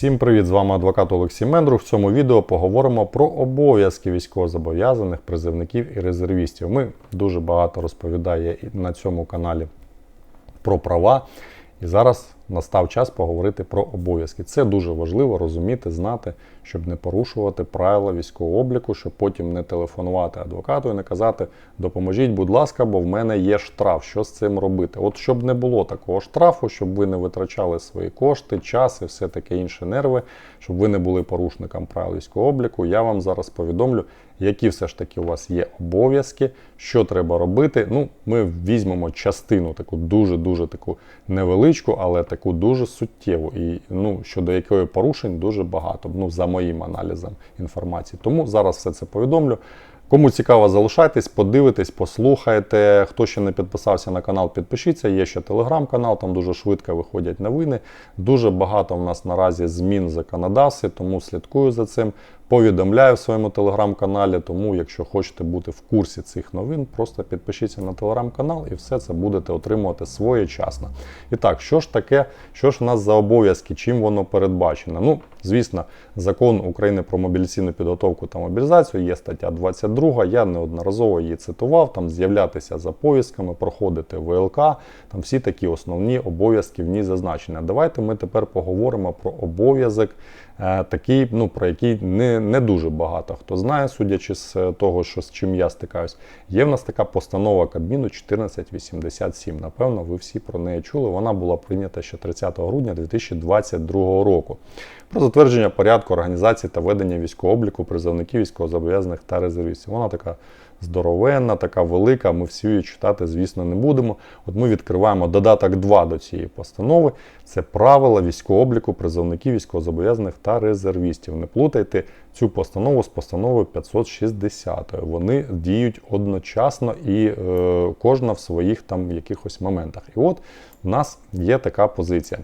Всім привіт! З вами адвокат Олексій Мендрух. В цьому відео поговоримо про обов'язки військовозобов'язаних призивників і резервістів. Ми дуже багато розповідає на цьому каналі про права. І зараз настав час поговорити про обов'язки. Це дуже важливо розуміти, знати, щоб не порушувати правила військового обліку, щоб потім не телефонувати адвокату і не казати Допоможіть, будь ласка, бо в мене є штраф. Що з цим робити? От щоб не було такого штрафу, щоб ви не витрачали свої кошти, час і все таке інше нерви, щоб ви не були порушником правил військового обліку. Я вам зараз повідомлю, які все ж таки у вас є обов'язки, що треба робити. Ну, ми візьмемо частину, таку дуже-дуже таку невеличку, але таку дуже суттєву, і ну, щодо якої порушень дуже багато. Ну, за моїм аналізом інформації. Тому зараз все це повідомлю. Кому цікаво, залишайтесь, подивитесь, послухайте. Хто ще не підписався на канал, підпишіться. Є ще телеграм-канал, там дуже швидко виходять новини. Дуже багато в нас наразі змін в законодавстві, тому слідкую за цим. Повідомляю в своєму телеграм-каналі. Тому, якщо хочете бути в курсі цих новин, просто підпишіться на телеграм-канал і все це будете отримувати своєчасно. І так, що ж таке, що ж в нас за обов'язки, чим воно передбачено? Ну, звісно, закон України про мобілізаційну підготовку та мобілізацію є стаття 22. Я неодноразово її цитував. Там з'являтися за повістками, проходити ВЛК. Там всі такі основні обов'язки в ній зазначені. Давайте ми тепер поговоримо про обов'язок. Е, такий, ну про який не не дуже багато хто знає, судячи з е, того, що з чим я стикаюсь. Є в нас така постанова Кабміну 1487. Напевно, ви всі про неї чули. Вона була прийнята ще 30 грудня 2022 року. Про затвердження порядку організації та ведення військового обліку призовників військовозобов'язаних та резервістів. Вона така здоровенна, така велика. Ми всі її читати, звісно, не будемо. От ми відкриваємо додаток 2 до цієї постанови. Це правила військового обліку призовників військовозобов'язаних та резервістів. Не плутайте цю постанову з постановою 560. Вони діють одночасно і е, кожна в своїх там якихось моментах. І от у нас є така позиція.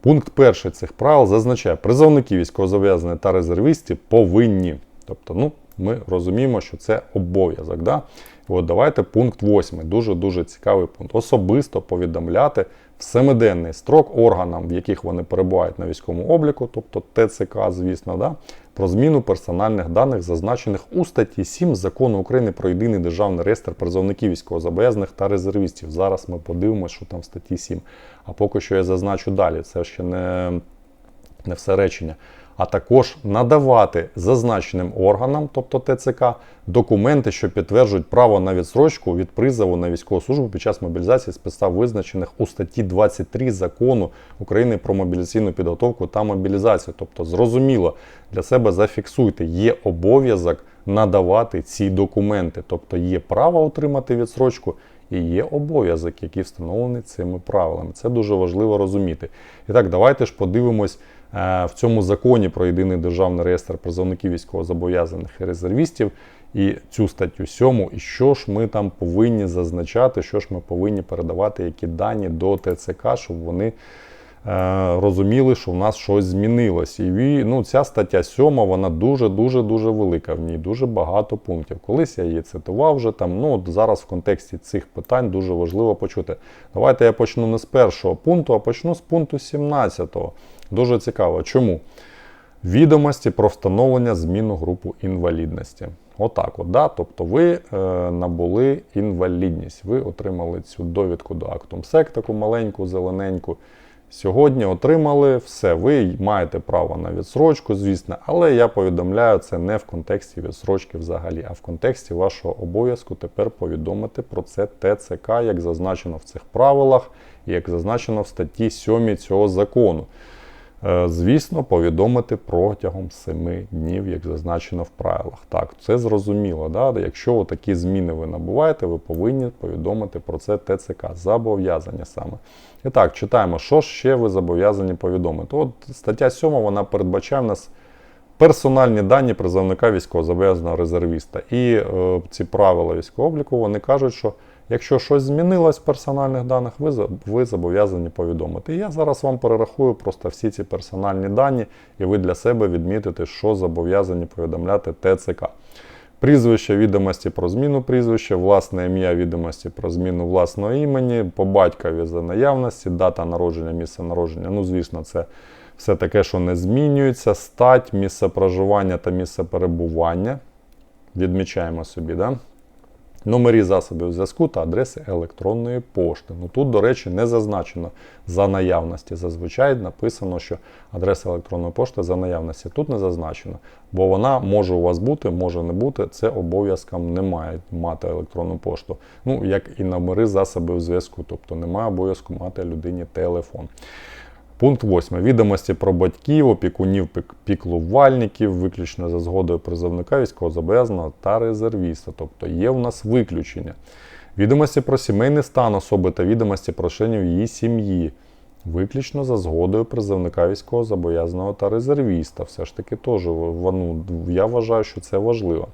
Пункт перший цих правил зазначає, призовники військовозобов'язаних та резервістів повинні. Тобто, ну, ми розуміємо, що це обов'язок. Да? От давайте пункт 8. Дуже-дуже цікавий пункт. Особисто повідомляти в семиденний строк органам, в яких вони перебувають на військовому обліку, тобто ТЦК, звісно, да, про зміну персональних даних, зазначених у статті 7 закону України про єдиний державний реєстр призовників військовозобов'язаних та резервістів. Зараз ми подивимося, що там в статті 7. А поки що я зазначу далі. Це ще не, не все речення а також надавати зазначеним органам, тобто ТЦК, документи, що підтверджують право на відсрочку від призову на військову службу під час мобілізації з підстав визначених у статті 23 закону України про мобілізаційну підготовку та мобілізацію. Тобто, зрозуміло, для себе зафіксуйте, є обов'язок надавати ці документи, тобто є право отримати відсрочку. І є обов'язок, який встановлений цими правилами. Це дуже важливо розуміти. І так, давайте ж подивимось в цьому законі про єдиний державний реєстр призовників військовозобов'язаних і резервістів. І цю статтю 7, і що ж ми там повинні зазначати, що ж ми повинні передавати, які дані до ТЦК, щоб вони е, розуміли, що в нас щось змінилось. І ну, ця стаття 7, вона дуже-дуже дуже велика. В ній дуже багато пунктів. Колись я її цитував вже там. Ну, от Зараз в контексті цих питань дуже важливо почути. Давайте я почну не з першого пункту, а почну з пункту 17. Дуже цікаво. Чому? Відомості про встановлення зміну групу інвалідності. Отак, от, да? Тобто ви е, набули інвалідність. Ви отримали цю довідку до акту МСЕК, таку маленьку, зелененьку. Сьогодні отримали все. Ви маєте право на відсрочку, звісно, але я повідомляю це не в контексті відсрочки взагалі, а в контексті вашого обов'язку тепер повідомити про це ТЦК, як зазначено в цих правилах, і як зазначено в статті 7 цього закону. Е, звісно, повідомити протягом 7 днів, як зазначено в правилах. Так, це зрозуміло. Да? Якщо такі зміни ви набуваєте, ви повинні повідомити про це ТЦК. Зобов'язання саме. І так, читаємо, що ще ви зобов'язані повідомити. От стаття 7 вона передбачає в нас. Персональні дані призовника військовозобов'язаного резервіста. І е, ці правила військового обліку вони кажуть, що Якщо щось змінилось в персональних даних, ви ви зобов'язані повідомити. Я зараз вам перерахую просто всі ці персональні дані, і ви для себе відмітите, що зобов'язані повідомляти ТЦК. Прізвище відомості про зміну прізвища, власне ім'я відомості про зміну власного імені, по батькові за наявності, дата народження, місце народження. Ну, звісно, це все таке, що не змінюється, стать, місце проживання та місце перебування. Відмічаємо собі, да? Номері засобів зв'язку та адреси електронної пошти. Ну тут, до речі, не зазначено за наявності. Зазвичай написано, що адреса електронної пошти за наявності. Тут не зазначено, бо вона може у вас бути, може не бути. Це обов'язком немає мати електронну пошту. Ну, як і номери засобів зв'язку, тобто немає обов'язку мати людині телефон. Пункт 8. Відомості про батьків, опікунів, піклувальників, виключно за згодою призовника, військовозобов'язаного та резервіста. Тобто є в нас виключення. Відомості про сімейний стан особи та відомості про членів її сім'ї. Виключно за згодою призовника військовозобов'язаного та резервіста. Все ж таки теж ну, я вважаю, що це важливо.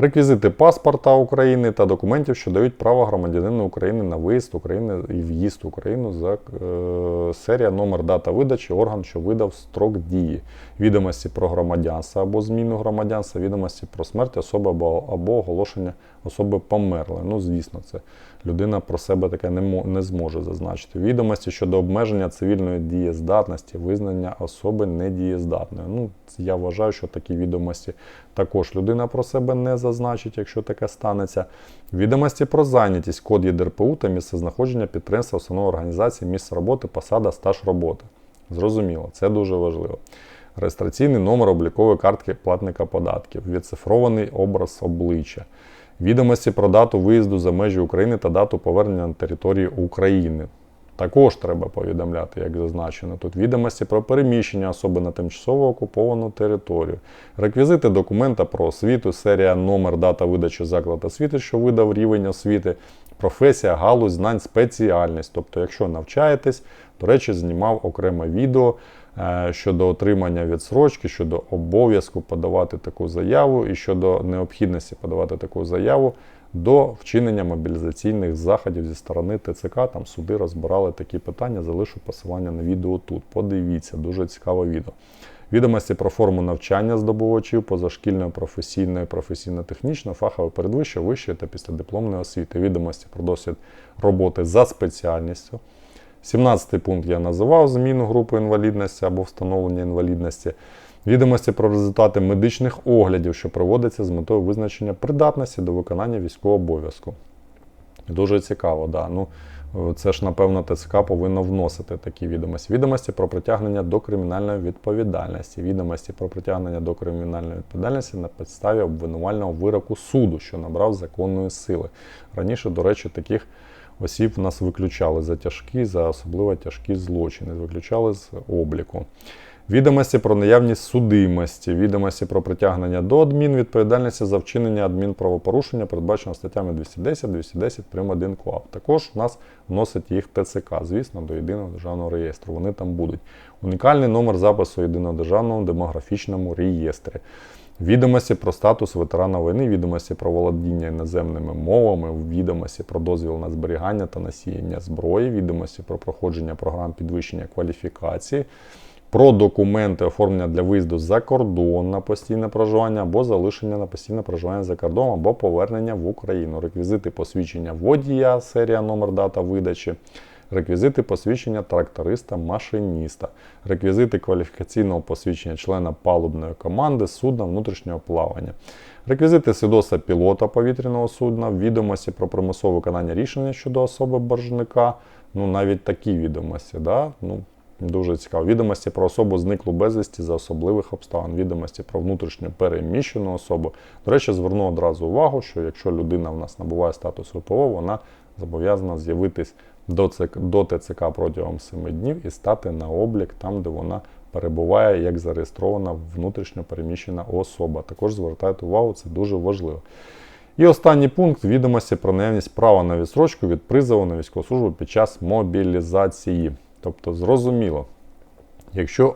Реквізити паспорта України та документів, що дають право громадянину України на виїзд України і в'їзд в Україну за е, серія, номер, дата видачі, орган, що видав строк дії, відомості про громадянство або зміну громадянства, відомості про смерть особи або, або оголошення особи померли. Ну, звісно, це людина про себе таке не, не зможе зазначити. Відомості щодо обмеження цивільної дієздатності, визнання особи недієздатною. Ну, я вважаю, що такі відомості також людина про себе не зазначить, якщо таке станеться. Відомості про зайнятість, код ЄДРПУ та місце знаходження підприємства, установи організації, місце роботи, посада, стаж роботи. Зрозуміло, це дуже важливо. Реєстраційний номер облікової картки платника податків, відцифрований образ обличчя, відомості про дату виїзду за межі України та дату повернення на територію України. Також треба повідомляти, як зазначено тут відомості про переміщення особи на тимчасово окуповану територію, реквізити документа про освіту, серія, номер, дата видачі заклад освіти, що видав рівень освіти, професія, галузь, знань, спеціальність. Тобто, якщо навчаєтесь, до речі, знімав окреме відео е, щодо отримання відсрочки, щодо обов'язку подавати таку заяву і щодо необхідності подавати таку заяву до вчинення мобілізаційних заходів зі сторони ТЦК. Там суди розбирали такі питання. Залишу посилання на відео тут. Подивіться, дуже цікаве відео. Відомості про форму навчання здобувачів позашкільної, професійної, професійно-технічної, фахової передвищої, вищої та післядипломної освіти. Відомості про досвід роботи за спеціальністю. 17 пункт я називав зміну групи інвалідності або встановлення інвалідності. Відомості про результати медичних оглядів, що проводяться з метою визначення придатності до виконання військового обов'язку. Дуже цікаво, да. Ну, це ж, напевно, ТЦК повинно вносити такі відомості. Відомості про притягнення до кримінальної відповідальності. Відомості про притягнення до кримінальної відповідальності на підставі обвинувального вироку суду, що набрав законної сили. Раніше, до речі, таких осіб в нас виключали за тяжкі, за особливо тяжкі злочини, виключали з обліку. Відомості про наявність судимості, відомості про притягнення до адмінвідповідальності за вчинення адмінправопорушення, передбачено статтями 210, 210 прим. 1 КУАП. Також в нас вносить їх ТЦК, звісно, до єдиного державного реєстру. Вони там будуть. Унікальний номер запису єдиного державного демографічному реєстрі. Відомості про статус ветерана війни, відомості про володіння іноземними мовами, відомості про дозвіл на зберігання та носіння зброї, відомості про проходження програм підвищення кваліфікації, про документи оформлення для виїзду за кордон на постійне проживання або залишення на постійне проживання за кордоном або повернення в Україну, реквізити посвідчення водія, серія номер дата видачі. Реквізити посвідчення тракториста, машиніста, реквізити кваліфікаційного посвідчення члена палубної команди судна внутрішнього плавання, реквізити свідоцтва пілота повітряного судна, відомості про примусове виконання рішення щодо особи боржника, ну навіть такі відомості. Да? Ну, Дуже цікаво. Відомості про особу зниклу безвісті за особливих обставин, відомості про внутрішньо переміщену особу. До речі, зверну одразу увагу, що якщо людина в нас набуває статус ВПО, вона зобов'язана з'явитись до ЦК, до ТЦК протягом 7 днів і стати на облік там, де вона перебуває як зареєстрована внутрішньо переміщена особа. Також звертайте увагу, це дуже важливо. І останній пункт відомості про наявність права на відсрочку від призову на військову службу під час мобілізації. Тобто, зрозуміло, якщо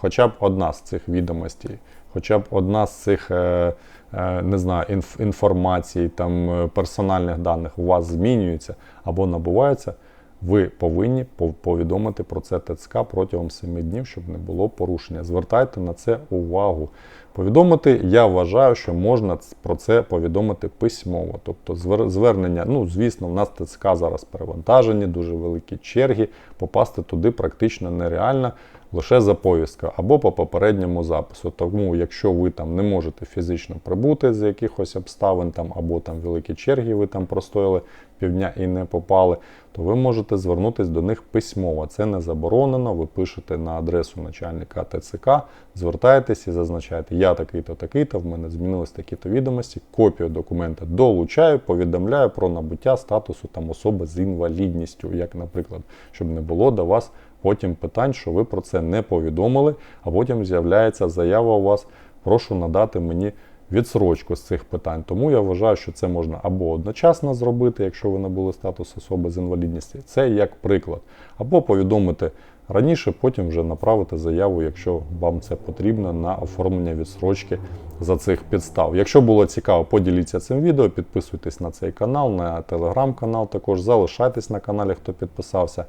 хоча б одна з цих відомостей, хоча б одна з цих е, е, не знаю, інф, інформацій, там, е, персональних даних у вас змінюється або набувається, ви повинні повідомити про це ТЦК протягом 7 днів, щоб не було порушення. Звертайте на це увагу. Повідомити, я вважаю, що можна про це повідомити письмово. Тобто звернення, ну звісно, в нас ТЦК зараз перевантажені, дуже великі черги. Попасти туди практично нереально. Лише за повістка або по попередньому запису. Тому, якщо ви там не можете фізично прибути з якихось обставин, там або там великі черги, ви там простояли півдня і не попали, то ви можете звернутися до них письмово. Це не заборонено. Ви пишете на адресу начальника ТЦК, звертаєтесь і зазначаєте, я такий-то, такий-то, в мене змінились такі-то відомості, копію документа долучаю, повідомляю про набуття статусу там особи з інвалідністю, як, наприклад, щоб не було до вас потім питань, що ви про це не повідомили, а потім з'являється заява у вас, прошу надати мені відсрочку з цих питань. Тому я вважаю, що це можна або одночасно зробити, якщо ви набули статус особи з інвалідністю, це як приклад, або повідомити раніше, потім вже направити заяву, якщо вам це потрібно, на оформлення відсрочки за цих підстав. Якщо було цікаво, поділіться цим відео, підписуйтесь на цей канал, на телеграм-канал також, залишайтесь на каналі, хто підписався.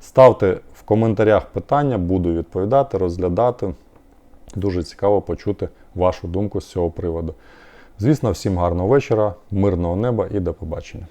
Ставте в коментарях питання, буду відповідати, розглядати. Дуже цікаво почути вашу думку з цього приводу. Звісно, всім гарного вечора, мирного неба і до побачення.